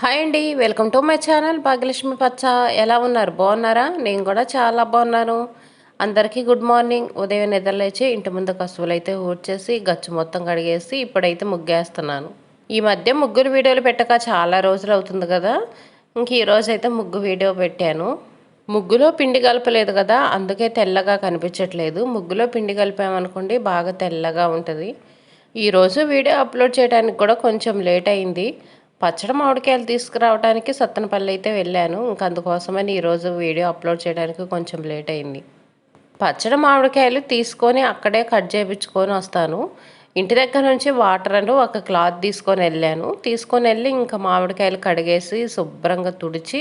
Hi అండి welcome to my channel Bhagyalakshmi పచ్చ. ఎలా ఉన్నారు? బాగున్నారా? నేను కూడా చాలా బాగున్నాను. అందరికీ గుడ్ మార్నింగ్. ఉదయం నిద్రలేచి ఇంటి ముందు కసువులు అయితే ఊడ్చేసి గచ్చు మొత్తం కడిగేసి ఇప్పుడైతే ముగ్గేస్తున్నాను. ఈ మధ్య ముగ్గురు వీడియోలు పెట్టక చాలా రోజులు అవుతుంది కదా. ఇంక ఈరోజు అయితే ముగ్గు వీడియో పెట్టాను. ముగ్గులో పిండి కలపలేదు కదా అందుకే తెల్లగా కనిపించట్లేదు. ముగ్గులో పిండి కలిపామనుకోండి బాగా తెల్లగా ఉంటుంది. ఈరోజు వీడియో అప్లోడ్ చేయడానికి కూడా కొంచెం లేట్ అయింది. పచ్చడి మామిడికాయలు తీసుకురావడానికి సత్తనపల్లి అయితే వెళ్ళాను. ఇంక అందుకోసమని ఈరోజు వీడియో అప్లోడ్ చేయడానికి కొంచెం లేట్ అయింది. పచ్చడి మామిడికాయలు తీసుకొని అక్కడే కట్ చేయించుకొని వస్తాను. ఇంటి దగ్గర నుంచి వాటర్ అని ఒక క్లాత్ తీసుకొని వెళ్ళాను. తీసుకొని వెళ్ళి ఇంకా మామిడికాయలు కడిగేసి శుభ్రంగా తుడిచి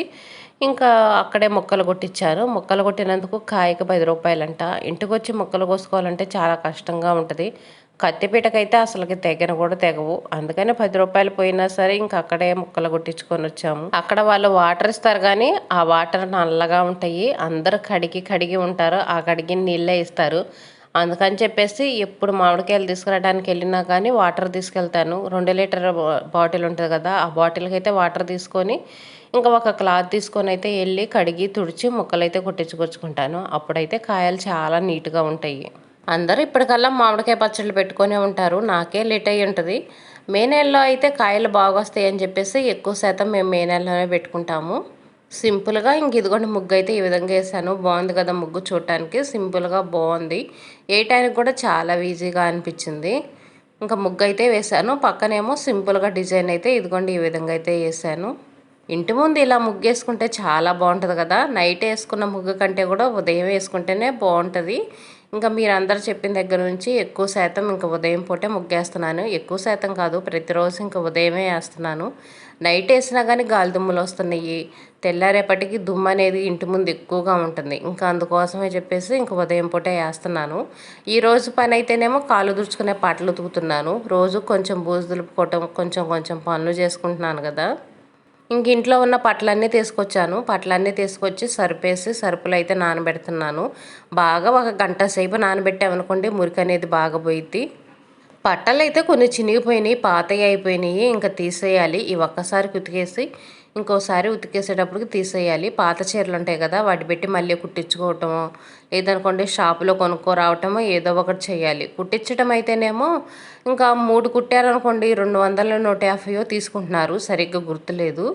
ఇంకా అక్కడే మొక్కలు కొట్టించాను. మొక్కలు కొట్టినందుకు కాయకు పది రూపాయలంట. ఇంటికి వచ్చి మొక్కలు కోసుకోవాలంటే చాలా కష్టంగా ఉంటుంది. కత్తిపీటకైతే అసలుకి తెగన కూడా తెగవు. అందుకని పది రూపాయలు పోయినా సరే ఇంకా అక్కడే ముక్కలు కొట్టించుకొని వచ్చాము. అక్కడ వాళ్ళు వాటర్ ఇస్తారు కానీ ఆ వాటర్ నల్లగా ఉంటాయి. అందరు కడిగి కడిగి ఉంటారు. ఆ కడిగిన నీళ్ళే ఇస్తారు. అందుకని చెప్పేసి ఎప్పుడు మామిడికాయలు తీసుకురావడానికి వెళ్ళినా కానీ వాటర్ తీసుకెళ్తాను. రెండు లీటర్ బాటిల్ ఉంటుంది కదా ఆ బాటిల్కి అయితే వాటర్ తీసుకొని ఇంకా ఒక క్లాత్ తీసుకొని అయితే వెళ్ళి కడిగి తుడిచి ముక్కలైతే కొట్టించుకొచ్చుకుంటాను. అప్పుడైతే కాయలు చాలా నీట్గా ఉంటాయి. అందరూ ఇప్పటికల్లా మామిడికాయ పచ్చళ్ళు పెట్టుకునే ఉంటారు. నాకే లేట్ అయ్యి ఉంటుంది. మే నెలలో అయితే కాయలు బాగా వస్తాయి అని చెప్పేసి ఎక్కువ శాతం మేము మే నెలలోనే పెట్టుకుంటాము. సింపుల్గా ఇంక ఇదిగోండి ముగ్గు అయితే ఈ విధంగా వేసాను. బాగుంది కదా ముగ్గు చూడటానికి. సింపుల్గా బాగుంది. వేయటానికి కూడా చాలా ఈజీగా అనిపించింది. ఇంకా ముగ్గు అయితే వేసాను. పక్కనేమో సింపుల్గా డిజైన్ అయితే ఇదిగోండి ఈ విధంగా అయితే వేసాను. ఇంటి ముందు ఇలా ముగ్గు వేసుకుంటే చాలా బాగుంటుంది కదా. నైట్ వేసుకున్న ముగ్గు కంటే కూడా ఉదయం వేసుకుంటేనే బాగుంటుంది. ఇంకా మీరందరూ చెప్పిన దగ్గర నుంచి ఎక్కువ శాతం ఇంకా ఉదయం పూటే ముగ్గేస్తున్నాను. ఎక్కువ శాతం కాదు ప్రతిరోజు ఇంకా ఉదయమే వేస్తున్నాను. నైట్ వేసినా కానీ గాలి దుమ్ములు వస్తున్నాయి. తెల్లారేపటికి దుమ్ము అనేది ఇంటి ముందు ఎక్కువగా ఉంటుంది. ఇంకా అందుకోసమే చెప్పేసి ఇంకా ఉదయం పూటే వేస్తున్నాను. ఈ రోజు పని అయితేనేమో కాలు దుడుచుకునే పాటలు ఉతుకుతున్నాను రోజు కొంచెం బూజు దులుపుకోవటం కొంచెం కొంచెం పనులు చేసుకుంటున్నాను కదా. ఇంక ఇంట్లో ఉన్న పట్లన్నీ తీసుకొచ్చాను. పట్లన్నీ తీసుకొచ్చి సరిపేసి సరుపులు అయితే నానబెడుతున్నాను. బాగా ఒక గంట సేపు నానబెట్టామనుకోండి మురికి అనేది బాగా పోయిద్ది. పట్టలు అయితే కొన్ని చినిగిపోయినాయి పాతవి అయిపోయినాయి. ఇంకా తీసేయాలి. ఈ ఒక్కసారి ఉతికేసి ఇంకోసారి ఉతికేసేటప్పటికి తీసేయాలి. పాత చీరలు ఉంటాయి కదా వాటి పెట్టి మళ్ళీ కుట్టించుకోవటము లేదనుకోండి షాపులో కొనుక్కోరావటము ఏదో ఒకటి చేయాలి. కుట్టించడం అయితేనేమో ఇంకా మూడు కుట్టారనుకోండి రెండు వందల నూట యాభైయో తీసుకుంటున్నారు. సరిగ్గా గుర్తులేదు.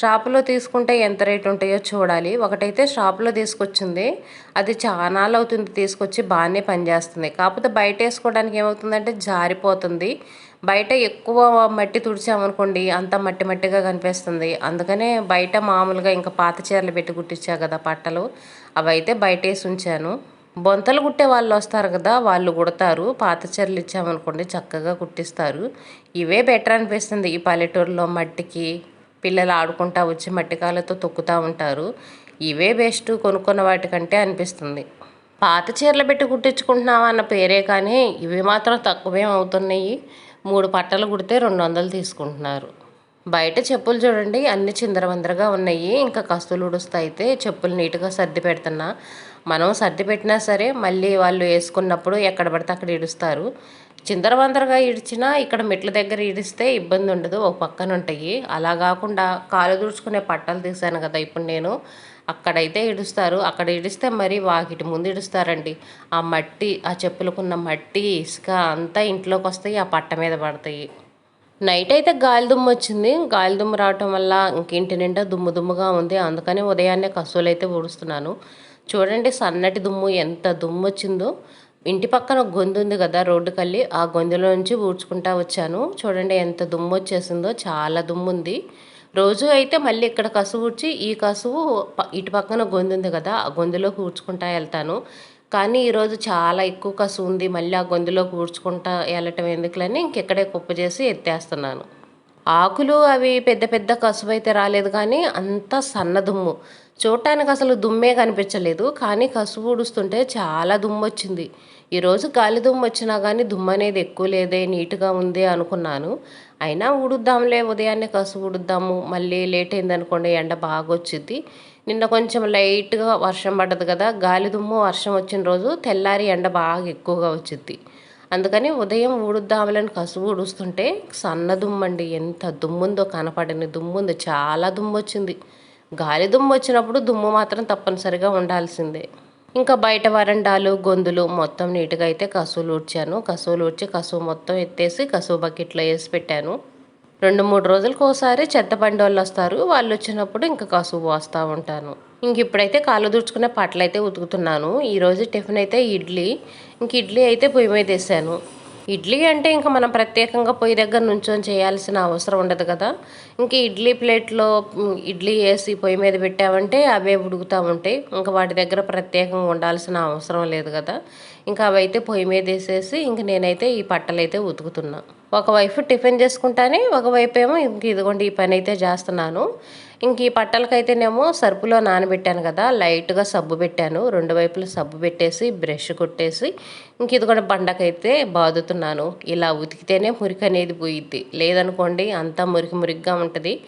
షాపులో తీసుకుంటే ఎంత రేట్ ఉంటాయో చూడాలి. ఒకటైతే షాపులో తీసుకొచ్చింది అది చాలా అవుతుంది తీసుకొచ్చి బాగానే పనిచేస్తుంది. కాకపోతే బయట వేసుకోవడానికి ఏమవుతుందంటే జారిపోతుంది. బయట ఎక్కువ మట్టి తుడిచామనుకోండి అంత మట్టి మట్టిగా కనిపిస్తుంది. అందుకనే బయట మామూలుగా ఇంకా పాత చీరలు పెట్టి కుట్టించా కదా పట్టలు అవి అయితే బయట వేసి ఉంచాను. బొంతలు కుట్టే వాళ్ళు వస్తారు కదా వాళ్ళు కుడతారు. పాత చీరలు ఇచ్చామనుకోండి చక్కగా కుట్టిస్తారు. ఇవే బెటర్ అనిపిస్తుంది. ఈ పల్లెటూరులో మట్టికి పిల్లలు ఆడుకుంటా వచ్చి మట్టికాలతో తొక్కుతూ ఉంటారు. ఇవే బెస్ట్ కొనుక్కున్న వాటికంటే అనిపిస్తుంది. పాత చీరలు పెట్టి కుట్టించుకుంటున్నావా అన్న పేరే కానీ ఇవి మాత్రం తక్కువేం అవుతున్నాయి. మూడు పట్టలు కుడితే రెండు వందలు తీసుకుంటున్నారు. బయట చెప్పులు చూడండి అన్ని చిందరవందరగా ఉన్నాయి. ఇంకా కస్తులు ఉడుస్తా అయితే చెప్పులు నీట్గా సర్ది పెడుతున్నా. మనం సర్ది పెట్టినా సరే మళ్ళీ వాళ్ళు వేసుకున్నప్పుడు ఎక్కడ పడితే అక్కడ ఇడుస్తారు. చిందరవందరగా ఇడిచినా ఇక్కడ మెట్ల దగ్గర ఇడిస్తే ఇబ్బంది ఉండదు ఒక పక్కన ఉంటాయి అలా కాకుండా కాలు దూడ్చుకునే పట్టలు తీశాను కదా ఇప్పుడు నేను. అక్కడైతే ఇడుస్తారు అక్కడ ఇడిస్తే మరి వాకిటి ముందు ఇడుస్తారండి ఆ మట్టి ఆ చెప్పులకున్న మట్టి ఇసుక అంతా ఇంట్లోకి వస్తాయి ఆ పట్ట మీద పడతాయి. నైట్ అయితే గాలి దుమ్ము వచ్చింది. గాలి దుమ్ము రావటం వల్ల ఇంకింటి నిండా దుమ్ము దుమ్ముగా ఉంది. అందుకని ఉదయాన్నే కసువులు అయితే ఊడుస్తున్నాను. చూడండి సన్నటి దుమ్ము ఎంత దుమ్ము వచ్చిందో. ఇంటి పక్కన గొంతు ఉంది కదా రోడ్డు కల్లి. ఆ గొంతులో నుంచి ఊడ్చుకుంటా వచ్చాను. చూడండి ఎంత దుమ్ము వచ్చేసిందో. చాలా దుమ్ము ఉంది. రోజు అయితే మళ్ళీ ఇక్కడ కసువు ఊడ్చి ఈ కసువు ఇటు పక్కన గొంతు ఉంది కదా ఆ గొంతులోకి ఊడ్చుకుంటా వెళ్తాను. కానీ ఈరోజు చాలా ఎక్కువ కసువు ఉంది మళ్ళీ ఆ గొంతులోకి ఊడ్చుకుంటా వెళ్ళటం ఎందుకులని ఇంకెక్కడే కుప్ప చేసి ఎత్తేస్తున్నాను. ఆకులు అవి పెద్ద పెద్ద కసువు అయితే రాలేదు కానీ అంత సన్న దుమ్ము. చూడటానికి అసలు దుమ్మే కనిపించలేదు కానీ కసువు ఊడుస్తుంటే చాలా దుమ్ము వచ్చింది. ఈరోజు గాలి దుమ్ము వచ్చినా కానీ దుమ్ము అనేది ఎక్కువ లేదే నీట్గా ఉంది అనుకున్నాను. అయినా ఊడుద్దాంలే ఉదయాన్నే కసు ఊడుద్దాము. మళ్ళీ లేట్ అయిందనుకోండి ఎండ బాగా వచ్చింది నిన్న కొంచెం లైట్గా వర్షం పడ్డది కదా గాలి దుమ్ము వర్షం వచ్చిన రోజు తెల్లారి ఎండ బాగా ఎక్కువగా వచ్చింది అందుకని ఉదయం ఊడుద్దాములని కసువు ఊడుస్తుంటే సన్న దుమ్మండి ఎంత దుమ్ముందో కనపడని దుమ్ముందో చాలా దుమ్ము వచ్చింది. గాలి దుమ్ము వచ్చినప్పుడు దుమ్ము మాత్రం తప్పనిసరిగా ఉండాల్సిందే. ఇంకా బయట వరండాలు గొంతులు మొత్తం నీట్గా అయితే కసువులు ఊడ్చాను. కసువులు ఊడ్చి కసువు మొత్తం ఎత్తేసి కసువు బకెట్లో వేసి పెట్టాను. రెండు మూడు రోజులకు ఒకసారి చెత్త బండి వాళ్ళు వస్తారు. వాళ్ళు వచ్చినప్పుడు ఇంకా కసువు పోస్తూ ఉంటాను. ఇంక ఇప్పుడైతే కాళ్ళు దుడుచుకునే పట్లయితే ఉతుకుతున్నాను. ఈరోజు టిఫిన్ అయితే ఇడ్లీ. ఇంక ఇడ్లీ అయితే పొయ్యి మీద వేసాను. ఇడ్లీ అంటే ఇంకా మనం ప్రత్యేకంగా పొయ్యి దగ్గర నుంచొని చేయాల్సిన అవసరం ఉండదు కదా. ఇంకా ఇడ్లీ ప్లేట్లో ఇడ్లీ వేసి పొయ్యి మీద పెట్టామంటే అవే ఉడుకుతూ ఉంటాయి. ఇంకా వాటి దగ్గర ప్రత్యేకంగా ఉండాల్సిన అవసరం లేదు కదా. ఇంకా అవైతే పొయ్యి మీద వేసేసి ఇంక నేనైతే ఈ పట్టలు అయితే ఉతుకుతున్నా. ఒకవైపు టిఫిన్ చేసుకుంటానే ఒకవైపు ఏమో ఇంక ఇదిగోండి ఈ పని అయితే చేస్తున్నాను. ఇంక ఈ పట్టలకైతేనేమో సరుపులో నానబెట్టాను కదా లైట్గా సబ్బు పెట్టాను. రెండు వైపులు సబ్బు పెట్టేసి బ్రష్ కొట్టేసి ఇంక ఇది కూడా బండకైతే బాదుతున్నాను. ఇలా ఉతికితేనే మురికి అనేది పోయిద్ది. లేదనుకోండి అంతా మురికి మురికిగా ఉంటుంది.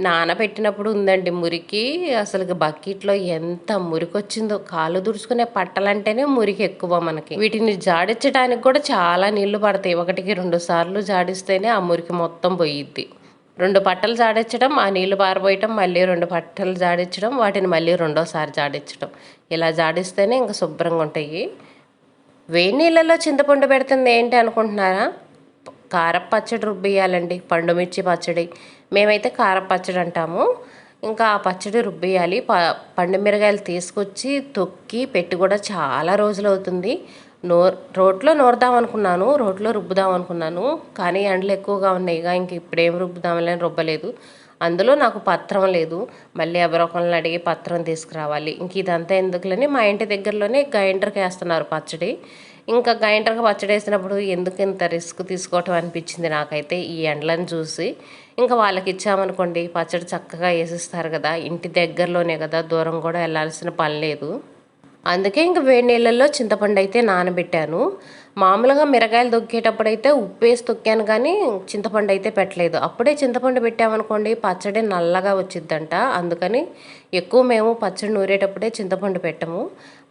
నానబెట్టినప్పుడు ఉందండి మురికి. అసలు బకెట్లో ఎంత మురికి వచ్చిందో కాళ్ళు దుడుచుకునే పట్టలంటేనే మురికి ఎక్కువ మనకి. వీటిని జాడించడానికి కూడా చాలా నీళ్ళు పడతాయి. ఒకటికి రెండు సార్లు జాడిస్తేనే ఆ మురికి మొత్తం పోయిద్ది. రెండు పట్టలు జాడించడం ఆ నీళ్ళు పారబోయటం మళ్ళీ రెండు పట్టలు జాడించడం వాటిని మళ్ళీ రెండోసారి జాడించడం. ఇలా జాడిస్తేనే ఇంకా శుభ్రంగా ఉంటాయి. వేడి నీళ్ళలో చింతపండు పెడుతుంది ఏంటి అనుకుంటున్నారా? కారపు పచ్చడి రుబ్బియాలండి పండుమిర్చి పచ్చడి. మేమైతే కారపు పచ్చడి అంటాము. ఇంకా ఆ పచ్చడి రుబ్బియ్యాలి. ప పండుమిరగాయలు తీసుకొచ్చి తొక్కి పెట్టి కూడా చాలా రోజులు అవుతుంది. నో రోట్లో నూరుదాం అనుకున్నాను రోట్లో రుబ్బుదాం అనుకున్నాను. కానీ ఎండలు ఎక్కువగా ఉన్నాయి ఇక ఇంక ఇప్పుడేం రుబ్బుదామని రుబ్బలేదు. అందులో నాకు పత్రం లేదు. మళ్ళీ ఎవరొకళ్ళని అడిగి పత్రం తీసుకురావాలి. ఇంక ఇదంతా ఎందుకులని మా ఇంటి దగ్గరలోనే గ్రైండర్కి వేస్తున్నారు పచ్చడి. ఇంకా గ్రైండర్కి పచ్చడి వేసినప్పుడు ఎందుకు ఇంత రిస్క్ తీసుకోవటం అనిపించింది నాకైతే ఈ ఎండలను చూసి. ఇంకా వాళ్ళకి ఇచ్చామనుకోండి పచ్చడి చక్కగా వేసిస్తారు కదా ఇంటి దగ్గరలోనే కదా దూరం కూడా వెళ్ళాల్సిన పని లేదు. అందుకే ఇంక వేడి నీళ్ళల్లో చింతపండు అయితే నానబెట్టాను. మామూలుగా మిరగాయలు తొక్కేటప్పుడు అయితే ఉప్పు వేసి తొక్కాను కానీ చింతపండు అయితే పెట్టలేదు. అప్పుడే చింతపండు పెట్టామనుకోండి పచ్చడి నల్లగా వచ్చిద్దంట. అందుకని ఎక్కువ మేము పచ్చడి నూరేటప్పుడే చింతపండు పెట్టము.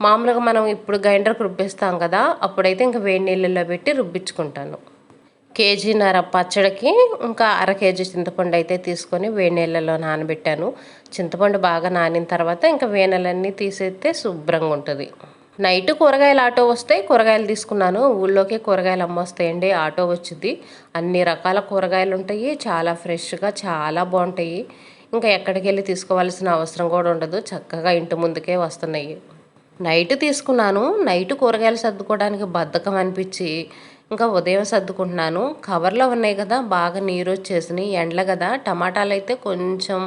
మామూలుగా మనం ఇప్పుడు గ్రైండర్కి రుబ్బిస్తాం కదా అప్పుడైతే ఇంక వేడి నీళ్ళల్లో పెట్టి రుబ్బించుకుంటాను. కేజీన్నర పచ్చడికి ఇంకా అర కేజీ చింతపండు అయితే తీసుకొని వేడి నీళ్ళలో నానబెట్టాను. చింతపండు బాగా నానిన తర్వాత ఇంకా వేనెలన్నీ తీసేస్తే శుభ్రంగా ఉంటుంది. నైట్ కూరగాయలు ఆటో వస్తే కూరగాయలు తీసుకున్నాను. ఊళ్ళోకి కూరగాయలు అమ్మొస్తాయండి ఆటో వచ్చింది అన్ని రకాల కూరగాయలు ఉంటాయి చాలా ఫ్రెష్గా చాలా బాగుంటాయి. ఇంకా ఎక్కడికి వెళ్ళి తీసుకోవాల్సిన అవసరం కూడా ఉండదు చక్కగా ఇంటి ముందుకే వస్తున్నాయి. నైట్ తీసుకున్నాను. నైట్ కూరగాయలు సర్దుకోవడానికి బద్ధకం అనిపించి ఇంకా ఉదయం సర్దుకుంటున్నాను. కవర్లో ఉన్నాయి కదా బాగా నీరు వచ్చేసినాయి. ఎండల కదా. టమాటాలు అయితే కొంచెం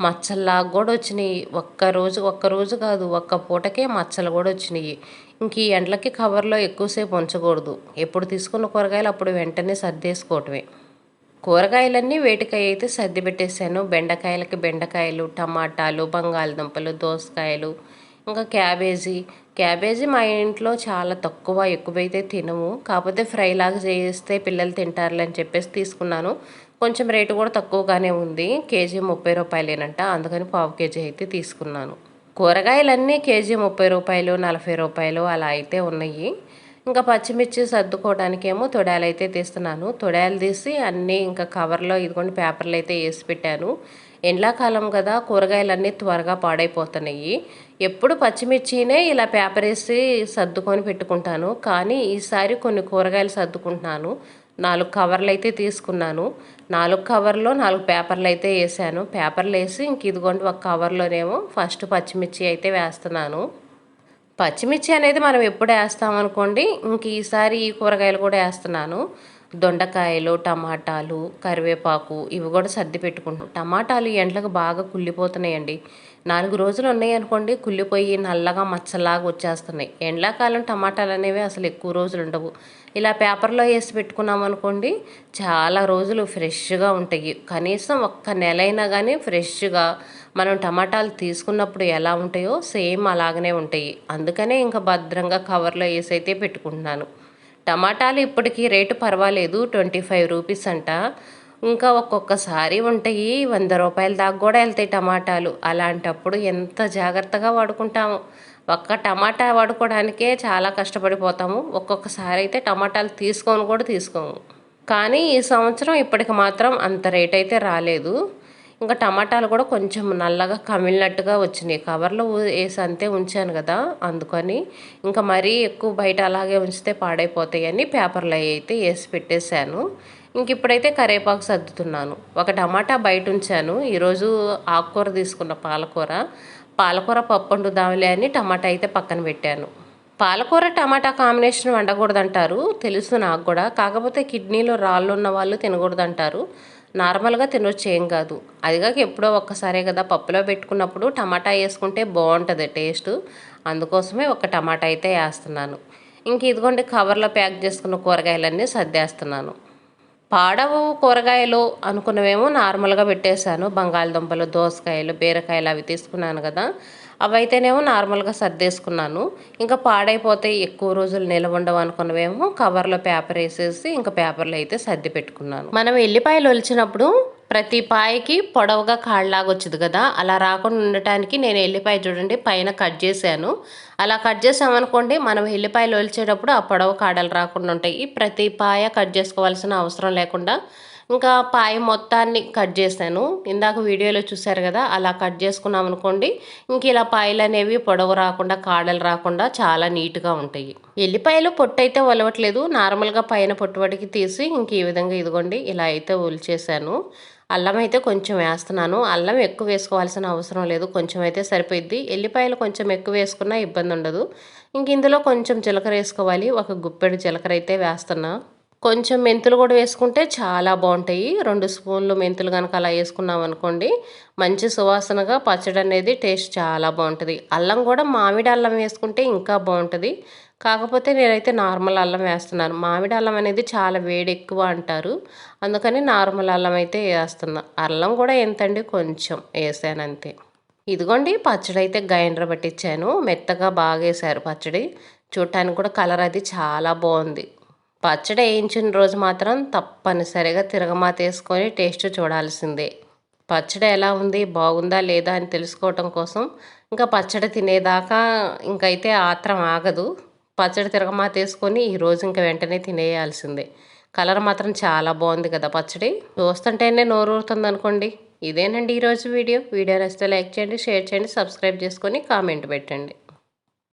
మచ్చల్లాగా కూడా వచ్చినాయి. ఒక్క రోజు ఒక్క రోజు కాదు ఒక్క పూటకే మచ్చలు కూడా వచ్చినాయి. ఇంక ఈ ఎండలకి కవర్లో ఎక్కువసేపు ఉంచకూడదు. ఎప్పుడు తీసుకున్న కూరగాయలు అప్పుడు వెంటనే సర్దేసుకోవటమే. కూరగాయలన్నీ వేటికాయ అయితే సర్ది పెట్టేశాను. బెండకాయలకి బెండకాయలు టమాటాలు బంగాళదుంపలు దోసకాయలు ఇంకా క్యాబేజీ. క్యాబేజీ మా ఇంట్లో చాలా తక్కువ ఎక్కువైతే తినము. కాకపోతే ఫ్రై లాగా చేస్తే పిల్లలు తింటారులే అని చెప్పేసి తీసుకున్నాను. కొంచెం రేటు కూడా తక్కువగానే ఉంది. కేజీ ముప్పై రూపాయలేనంట. అందుకని పావు కేజీ అయితే తీసుకున్నాను. కూరగాయలన్నీ కేజీ ముప్పై రూపాయలు నలభై రూపాయలు అలా అయితే ఉన్నాయి. ఇంకా పచ్చిమిర్చి సర్దుకోవడానికేమో తొడాలు అయితే తీస్తున్నాను. తొడాలు తీసి అన్నీ ఇంకా కవర్లో ఇదిగోండి పేపర్లు అయితే వేసి పెట్టాను. ఎండాకాలం కదా కూరగాయలన్నీ త్వరగా పాడైపోతున్నాయి. ఎప్పుడు పచ్చిమిర్చినే ఇలా పేపర్ వేసి సర్దుకొని పెట్టుకుంటాను. కానీ ఈసారి కొన్ని కూరగాయలు సర్దుకుంటున్నాను. నాలుగు కవర్లు అయితే తీసుకున్నాను. నాలుగు కవర్లో నాలుగు పేపర్లు అయితే వేసాను. పేపర్లు వేసి ఇంక ఇదిగోండి ఒక కవర్లోనేమో ఫస్ట్ పచ్చిమిర్చి అయితే వేస్తున్నాను. పచ్చిమిర్చి అనేది మనం ఎప్పుడు వేస్తామనుకోండి ఇంక ఈసారి ఈ కూరగాయలు కూడా వేస్తున్నాను. దొండకాయలు టమాటాలు కరివేపాకు ఇవి కూడా సర్ది పెట్టుకుంటాం. టమాటాలు ఎండ్లకు ఎండలకు బాగా కుళ్ళిపోతున్నాయండి. నాలుగు రోజులు ఉన్నాయి అనుకోండి కుళ్ళిపోయి నల్లగా మచ్చలాగా వచ్చేస్తున్నాయి. ఎండాకాలం టమాటాలు అనేవి అసలు ఎక్కువ రోజులు ఉండవు. ఇలా పేపర్లో వేసి పెట్టుకున్నాం అనుకోండి చాలా రోజులు ఫ్రెష్గా ఉంటాయి. కనీసం ఒక్క నెల అయినా కానీ ఫ్రెష్గా మనం టమాటాలు తీసుకున్నప్పుడు ఎలా ఉంటాయో సేమ్ అలాగనే ఉంటాయి. అందుకనే ఇంకా భద్రంగా కవర్లో వేసి అయితే పెట్టుకుంటున్నాను. టమాటాలు ఇప్పటికీ రేటు పర్వాలేదు ట్వంటీ ఫైవ్ రూపీస్ అంట. ఇంకా ఒక్కొక్కసారి ఉంటాయి వంద రూపాయల దాకా కూడా వెళ్తాయి టమాటాలు. అలాంటప్పుడు ఎంత జాగ్రత్తగా వాడుకుంటాము? ఒక్క టమాటా వాడుకోవడానికే చాలా కష్టపడిపోతాము. ఒక్కొక్కసారి అయితే టమాటాలు తీసుకొని కూడా తీసుకోము. కానీ ఈ సంవత్సరం ఇప్పటికి మాత్రం అంత రేట్ అయితే రాలేదు. ఇంకా టమాటాలు కూడా కొంచెం నల్లగా కమిలినట్టుగా వచ్చినాయి. కవర్లో వేసి అంతే ఉంచాను కదా అందుకని. ఇంకా మరీ ఎక్కువ బయట అలాగే ఉంచితే పాడైపోతాయని పేపర్లో అయితే వేసి పెట్టేశాను. ఇంక ఇప్పుడైతే కరేపాకు సర్దుతున్నాను. ఒక టమాటా బయట ఉంచాను. ఈరోజు ఆకుకూర తీసుకున్న పాలకూర. పాలకూర పప్పు వండుదాంలే అని టమాటా అయితే పక్కన పెట్టాను. పాలకూర టమాటా కాంబినేషన్ వండకూడదంటారు. తెలుసు నాకు కూడా. కాకపోతే కిడ్నీలో రాళ్ళు ఉన్న వాళ్ళు తినకూడదంటారు. నార్మల్గా తినొచ్చు ఏం కాదు. అదిగాక ఎప్పుడో ఒక్కసారే కదా పప్పులో పెట్టుకున్నప్పుడు టమాటా వేసుకుంటే బాగుంటుంది టేస్ట్. అందుకోసమే ఒక టమాటా అయితే వేస్తున్నాను. ఇంక ఇదిగోండి కవర్లో ప్యాక్ చేసుకున్న కూరగాయలన్నీ సర్దేస్తున్నాను. పాడవు కూరగాయలు అనుకున్నవేమో నార్మల్గా పెట్టేశాను. బంగాళదుంపలు దోసకాయలు బీరకాయలు అవి తీసుకున్నాను కదా. అవైతేనేమో నార్మల్గా సర్దేసుకున్నాను. ఇంకా పాడైపోతే ఎక్కువ రోజులు నిలవ ఉండవు అనుకున్నవేమో కవర్లో పేపర్ వేసేసి ఇంకా పేపర్లో అయితే సర్ది పెట్టుకున్నాను. మనం ఎల్లిపాయలు ఒలిచినప్పుడు ప్రతి పాయకి పొడవుగా కాళ్ళలాగా కదా అలా రాకుండా ఉండటానికి నేను ఎల్లిపాయ చూడండి పైన కట్ చేశాను. అలా కట్ చేసామనుకోండి మనం ఎల్లిపాయలు ఒలిచేటప్పుడు ఆ పొడవు కాడలు రాకుండా ఉంటాయి. ప్రతి పాయ కట్ చేసుకోవాల్సిన అవసరం లేకుండా ఇంకా పాయ మొత్తాన్ని కట్ చేశాను. ఇందాక వీడియోలో చూశారు కదా అలా కట్ చేసుకున్నాం అనుకోండి ఇంక ఇలా పాయలు అనేవి పొడవు రాకుండా కాడలు రాకుండా చాలా నీట్గా ఉంటాయి. ఎల్లిపాయలు పొట్టు అయితే ఒలవట్లేదు నార్మల్గా పైన పొట్టుబడికి తీసి ఇంక ఈ విధంగా ఇదిగోండి ఇలా అయితే ఒలిచేసాను అల్లం అయితే కొంచెం వేస్తున్నాను. అల్లం ఎక్కువ వేసుకోవాల్సిన అవసరం లేదు. కొంచెం అయితే సరిపోయిద్ది. ఎల్లిపాయలు కొంచెం ఎక్కువ వేసుకున్నా ఇబ్బంది ఉండదు. ఇంక ఇందులో కొంచెం జీలకర్ర వేసుకోవాలి. ఒక గుప్పెడు జీలకర్ర అయితే వేస్తున్నా. కొంచెం మెంతులు కూడా వేసుకుంటే చాలా బాగుంటాయి. రెండు స్పూన్లు మెంతులు కనుక అలా వేసుకున్నాం అనుకోండి మంచి సువాసనగా పచ్చడి అనేది టేస్ట్ చాలా బాగుంటుంది. అల్లం కూడా మామిడి అల్లం వేసుకుంటే ఇంకా బాగుంటుంది. కాకపోతే నేనైతే నార్మల్ అల్లం వేస్తున్నాను. మామిడి అల్లం అనేది చాలా వేడి ఎక్కువ అంటారు. అందుకని నార్మల్ అల్లం అయితే వేస్తున్నా. అల్లం కూడా ఎంతండి? కొంచెం వేసాను అంతే. ఇదిగోండి పచ్చడి అయితే గ్రైండర్ పట్టించాను. మెత్తగా బాగా వేసారు పచ్చడి. చూడటానికి కూడా కలర్ అది చాలా బాగుంది. పచ్చడి వేయించిన రోజు మాత్రం తప్పనిసరిగా తిరగమాత వేసుకొని టేస్ట్ చూడాల్సిందే. పచ్చడి ఎలా ఉంది? బాగుందా లేదా అని తెలుసుకోవటం కోసం ఇంకా పచ్చడి తినేదాకా ఇంకైతే ఆత్రం ఆగదు. పచ్చడి తిరగమాత వేసుకొని ఈరోజు ఇంకా వెంటనే తినేయాల్సిందే. కలర్ మాత్రం చాలా బాగుంది కదా పచ్చడి. చూస్తుంటేనే నోరూరుతుంది అనుకోండి. ఇదేనండి ఈరోజు వీడియో. వీడియో నచ్చితే లైక్ చేయండి షేర్ చేయండి సబ్స్క్రైబ్ చేసుకొని కామెంట్ పెట్టండి.